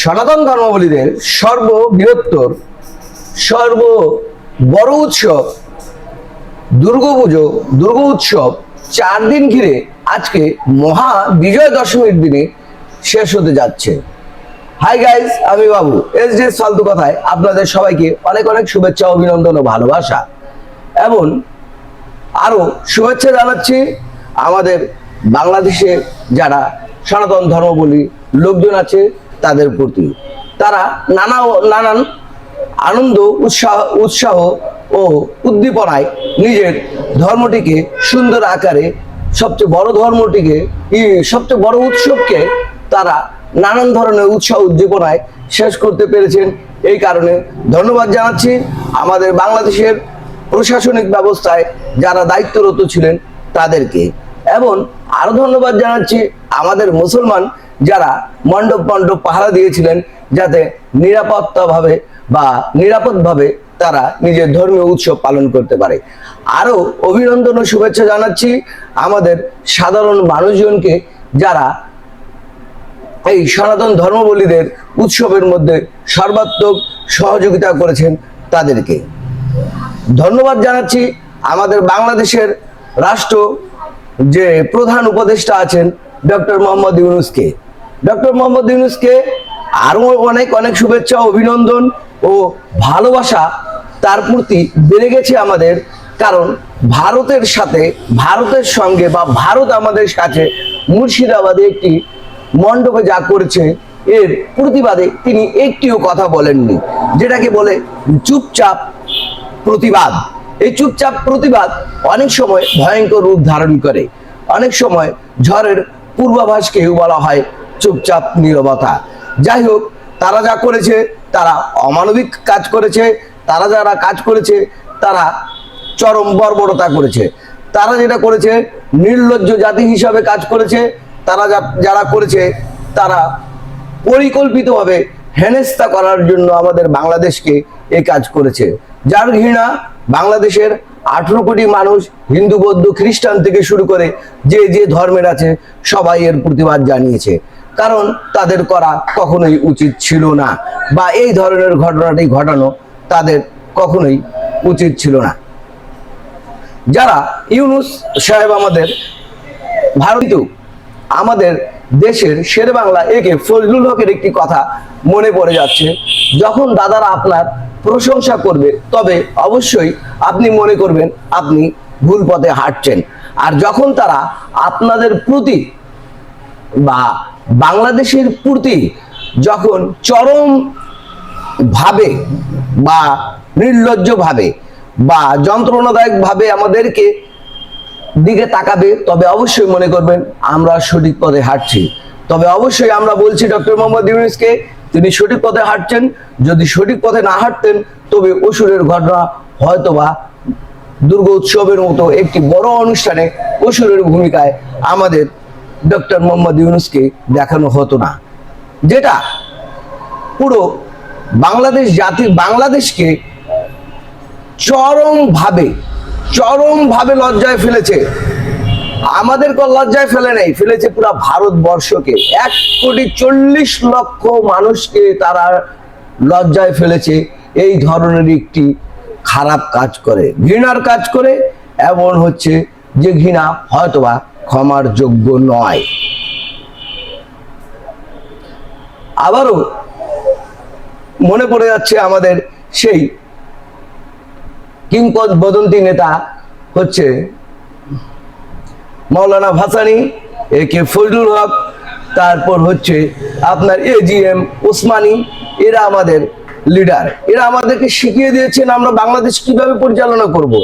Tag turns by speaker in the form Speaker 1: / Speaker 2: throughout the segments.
Speaker 1: সনাতন ধর্মাবলীদের সর্ববৃহত্তর সর্ব বড় উৎসব দুর্গাপুজো দুর্গা উৎসব চার দিন ঘিরে আজকে মহা বিজয় দশমীর দিনে শেষ হতে যাচ্ছে। হাই গাইস আমি বাবু। এস ডি ফালতু কথায় আপনাদের সবাইকে অনেক অনেক শুভেচ্ছা, অভিনন্দন ও ভালোবাসা। এবং আরও শুভেচ্ছা জানাচ্ছি আমাদের বাংলাদেশে যারা সনাতন ধর্মাবলী লোকজন আছে তাদের প্রতি। তারা নানা নানান আনন্দ, উৎসাহ উৎসাহ ও উদ্দীপনায় নিজের ধর্মটিকে সুন্দর আকারে সবচেয়ে বড় ধর্মটিকে সবচেয়ে বড় উৎসবকে তারা নানান ধরনের উৎসাহ উদ্দীপনায় শেষ করতে পেরেছেন। এই কারণে ধন্যবাদ জানাচ্ছি আমাদের বাংলাদেশের প্রশাসনিক ব্যবস্থায় যারা দায়িত্বরত ছিলেন তাদেরকে। এবং আরও ধন্যবাদ জানাচ্ছি আমাদের মুসলমান যারা মণ্ডপ মণ্ডপ পাহারা দিয়েছিলেন যাতে নিরাপত্তাভাবে বা নিরাপদভাবে তারা নিজের ধর্মীয় উৎসব পালন করতে পারে। আরও অভিনন্দন ও শুভেচ্ছা জানাচ্ছি আমাদের সাধারণ মানুষজনকে যারা এই সনাতন ধর্মবলীদের উৎসবের মধ্যে সর্বাত্মক সহযোগিতা করেছেন তাদেরকে। ধন্যবাদ জানাচ্ছি আমাদের বাংলাদেশের রাষ্ট্র যে প্রধান উপদেষ্টা আছেন ডক্টর মোহাম্মদ ইউনুসকে। ডক্টর মোহাম্মদ ইউনুসকে আরও অনেক অনেক শুভেচ্ছা, অভিনন্দন ও ভালোবাসা তার প্রতি বেড়ে গেছে আমাদের। কারণ ভারতের সাথে, ভারতের সঙ্গে বা ভারত আমাদের সাথে মুর্শিদাবাদে একটি মণ্ডপে যা করেছে, এর প্রতিবাদে তিনি একটিও কথা বলেননি, যেটাকে বলে চুপচাপ প্রতিবাদ। এই চুপচাপ প্রতিবাদ অনেক সময় ভয়ঙ্কর রূপ ধারণ করে। অনেক সময় ঝড়ের পূর্বাভাসকেও বলা হয় চুপচাপ নীরবতা। যাই হোক, তারা যা করেছে, তারা অমানবিক কাজ করেছে, তারা যারা কাজ করেছে, তারা চরম বর্বরতা করেছে। তারা যেটা করেছে, নির্লজ্জ জাতি হিসাবে কাজ করেছে, তারা যারা করেছে, তারা পরিকল্পিতভাবে হেনেস্তা করার জন্য আমাদের বাংলাদেশকে এ কাজ করেছে। যার ঘৃণা বাংলাদেশের আঠেরো কোটি মানুষ হিন্দু, বৌদ্ধ, খ্রিস্টান থেকে শুরু করে যে যে ধর্মের আছে, সবাই এর প্রতিবাদ জানিয়েছে। কারণ তাদের করা কখনোই উচিত ছিল না বা এই ধরনের ঘটনাটি ঘটানো তাদের কখনোই উচিত ছিল না। যারা ইউনুস সাহেব আমাদের, ভারতীয়, আমাদের দেশের শের বাংলা একে ফজলুল হকের একটি কথা মনে পড়ে যাচ্ছে, যখন দাদারা আপনার প্রশংসা করবে। তবে অবশ্যই আপনি মনে করবেন আপনি ভুল পথে হাঁটছেন। আর যখন তারা আপনাদের প্রতি বা বাংলাদেশের প্রতি যখন চরম ভাবে বা নির্লজ্জ ভাবে বা যন্ত্রণাদায়ক ভাবে আমাদেরকে দিকে তাকাবে, তবে অবশ্যই মনে করবেন আমরা সঠিক পথে হাঁটছি। তবে অবশ্যই আমরা বলছি ডক্টর মোহাম্মদ ইউনুসকে তিনি সঠিক পথে হাঁটছেন, যদি সঠিক পথে না হাঁটতেন, তবে অসুরের ঘটনা হয়তোবা দুর্গা উৎসবের মতো একটি বড় অনুষ্ঠানে অসুরের ভূমিকায় আমাদের ডক্টর মোহাম্মদ ইউনুসকে দেখানো হতো না। যেটা পুরো বাংলাদেশ জাতি, বাংলাদেশকে চরম ভাবে চরম ভাবে লজ্জায় ফেলেছে। আমাদের লজ্জায় ফেলে নেই, ফেলেছে পুরো ভারতবর্ষকে। এক কোটি চল্লিশ লক্ষ মানুষকে তারা লজ্জায় ফেলেছে, এই ধরনের একটি খারাপ কাজ করে, ঘৃণার কাজ করে, এমন হচ্ছে যে ঘৃণা হয়তোবা ক্ষমার যোগ্য নয়। আবারও মনে পড়ে যাচ্ছে আমাদের সেই কিংবদন্তি নেতা হচ্ছে মৌলানা ভাসানি, এ কে ফজলুল হক, তারপর হচ্ছে আপনার এজিএম ওসমানী, এরা আমাদের লিডার এরা আমাদেরকে শিখিয়ে দিয়েছেন আমরা বাংলাদেশ কীভাবে পরিচালনা করব।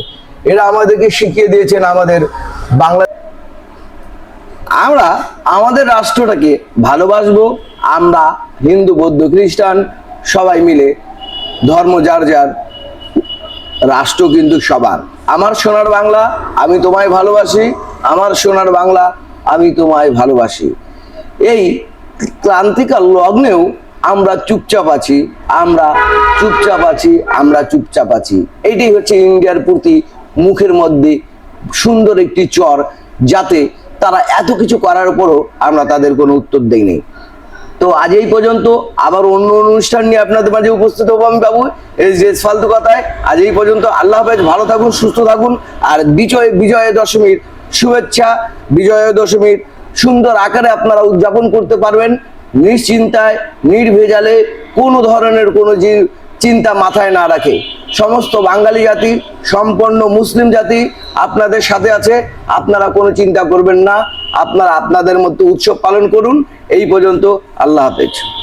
Speaker 1: এরা আমাদেরকে শিখিয়ে দিয়েছেন আমাদের বাংলা আমরা আমাদের রাষ্ট্রটাকে ভালোবাসবো, আমরা হিন্দু, বৌদ্ধ, খ্রিস্টান সবাই মিলে ধর্ম যার যার, রাষ্ট্র কিন্তু সবার। আমার সোনার বাংলা, আমি তোমায় ভালোবাসি। আমার সোনার বাংলা আমি তোমায় ভালোবাসি। এই ক্রান্তিকাল লগ্নেও আমরা চুপচাপ আছি, আমরা চুপচাপ আছি, আমরা চুপচাপ আছি। এইটাই হচ্ছে ইন্ডিয়ার প্রতি মুখের মধ্যে সুন্দর একটি চর, যাতে তারা এত কিছু করার পরও আমরা তাদের কোনো উত্তর দেইনি তো আজ এই পর্যন্ত আবার অন্য অনুষ্ঠান নিয়ে আপনাদের মাঝে উপস্থিত হব আমি বাবু এই যে ফালতু কথায়। আজ এই পর্যন্ত আল্লাহ হাফেজ, ভালো থাকুন, সুস্থ থাকুন, আর বিজয় বিজয় দশমীর শুভেচ্ছা, বিজয় দশমীর সুন্দর আকারে আপনারা উদযাপন করতে পারবেন। নিশ্চিন্তায়, নির্ভেজালে, কোনো ধরনের কোনো চিন্তা মাথায় না রাখে। সমস্ত বাঙালি জাতি, সম্পন্ন মুসলিম জাতি আপনাদের সাথে আছে। আপনারা কোনো চিন্তা করবেন না। আপনারা আপনাদের মধ্যে উৎসব পালন করুন। এই পর্যন্ত আল্লাহ হাফেজ।